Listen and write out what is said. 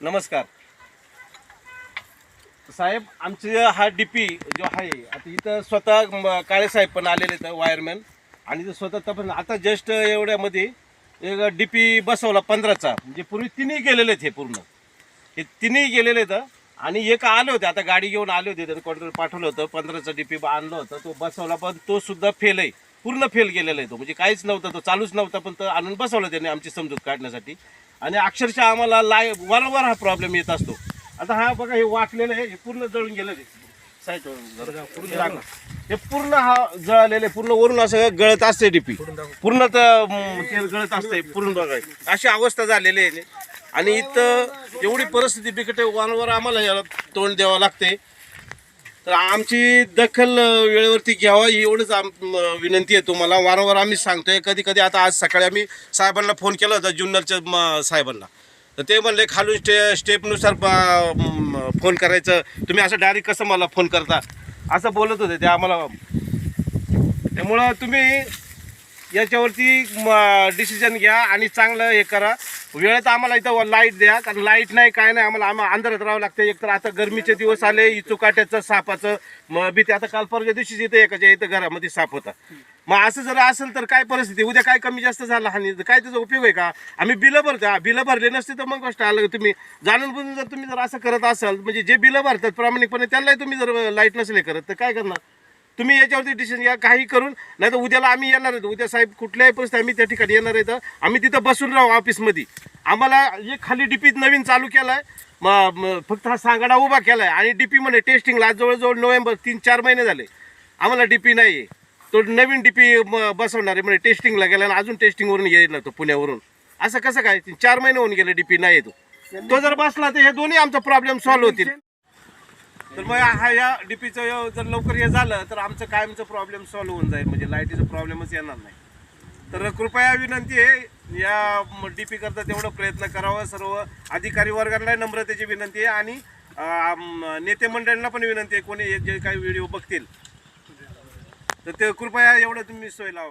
नमस्कार. साहेब आमचे हा डीपी जो आहे आता इथं स्वतः काळेसाहेब काळे साहेब पण आलेले आहेत वायरमॅन आणि इथं स्वतः पण आता जस्ट एवढ्यामध्ये एक डीपी बसवला पंधराचा. म्हणजे पूर्वी तिन्ही गेलेले आहेत हे पूर्ण. हे तिन्ही गेलेले आहेत. आणि एक आले होते आता गाडी घेऊन आले होते त्यांनी कॉन्ट्रॅक्ट पाठवलं होतं पंधराचा डीपी आणलं होतं तो बसवला पण तो सुद्धा फेल आहे. पूर्ण फेल गेलेला आहे तो. म्हणजे काहीच नव्हतं तो चालूच नव्हता पण तो आणून बसवला त्याने आमची समजूत काढण्यासाठी. आणि अक्षरशः आम्हाला लाय वारंवार हा प्रॉब्लेम येत असतो. आता हा बघा हे वाकलेलं आहे हे पूर्ण जळून पूर्ण दाखवा. हे पूर्ण हा जळालेलं आहे पूर्ण वरून असं गळत असते डीपी पूर्ण तर तेल गळत असते पूर्ण बघा. अशी अवस्था झालेली आहे. आणि इथं एवढी परिस्थिती बिकट आहे वारंवार आम्हाला याला तोंड द्यावं लागते तर आमची दखल वेळेवरती घ्यावा एवढंच आम विनंती आहे तुम्हाला. वारंवार आम्ही सांगतोय. कधी कधी आता आज सकाळी आम्ही साहेबांना फोन केला होता जुन्नरच्या म, साहेबांना. तर ते म्हणले खालून स्टे स्टेपनुसार फोन करायचं. तुम्ही असं डायरेक्ट कसं मला फोन करता? असं बोलत होते ते आम्हाला. त्यामुळं तुम्ही याच्यावरती डिसिजन घ्या आणि चांगलं हे करा. वेळेत आम्हाला इथं लाइट द्या. कारण लाइट नाही काय नाही आम्हाला आम्हाला अंधारात राहावं लागतं एक तर आता गरमीचे दिवस आले इचुकाट्याचं सापाचं. मग भीती आता काल परवा दिवशीच इथं एकाच्या इथं घरामध्ये साप होता. मग असं जर असेल तर काय परिस्थिती? उद्या काय कमी जास्त झाला? हानी काय त्याचा उपयोग आहे का? आम्ही बिलं भरतो. बिलं भरले नसते तर मग कष्ट आलं तुम्ही? जाणून बुजून जर तुम्ही जर असं करत असाल म्हणजे जे बिलं भरतात प्रामाणिकपणे त्यांनाही तुम्ही जर लाइट नसले करत तर काय करणार? तुम्ही याच्यावरती डिसिजन घ्या काही करून. नाही तर उद्याला आम्ही येणार आहेत. उद्या साहेब कुठल्याही परिस्थिती आम्ही त्या ठिकाणी येणार आहेत. आम्ही तिथं बसून राहू ऑफिसमध्ये आम्हाला एक खाली डीपी नवीन चालू केला आहे फक्त हा सांगाडा उभा केला आहे आणि डीपी म्हणे टेस्टिंगला आज जवळजवळ नोव्हेंबर तीन चार महिने झाले. आम्हाला डीपी नाही आहे तो नवीन डीपी बसवणार आहे म्हणजे टेस्टिंगला गेला आणि अजून टेस्टिंगवरून येईल तो पुण्यावरून. असं कसं काय? तीन चार महिने होऊन गेले डीपी नाही आहे तो. तो जर बसला तर हे दोन्ही आमचा प्रॉब्लेम सॉल्व्ह होतील. तर मग हा या डीपीचं जर लवकर हे झालं तर आमचं कायमचं प्रॉब्लेम सॉल्व्ह होऊन जाईल. म्हणजे लाईटीचं प्रॉब्लेमच येणार नाही. तर कृपया विनंती आहे या डीपी करता तेवढं प्रयत्न करावा. सर्व अधिकारी वर्गांना नम्रतेची विनंती आहे आणि नेते मंडळांना पण विनंती आहे. कोणी जे काही व्हिडिओ बघतील तर ते कृपया एवढं तुम्ही सोय लावा.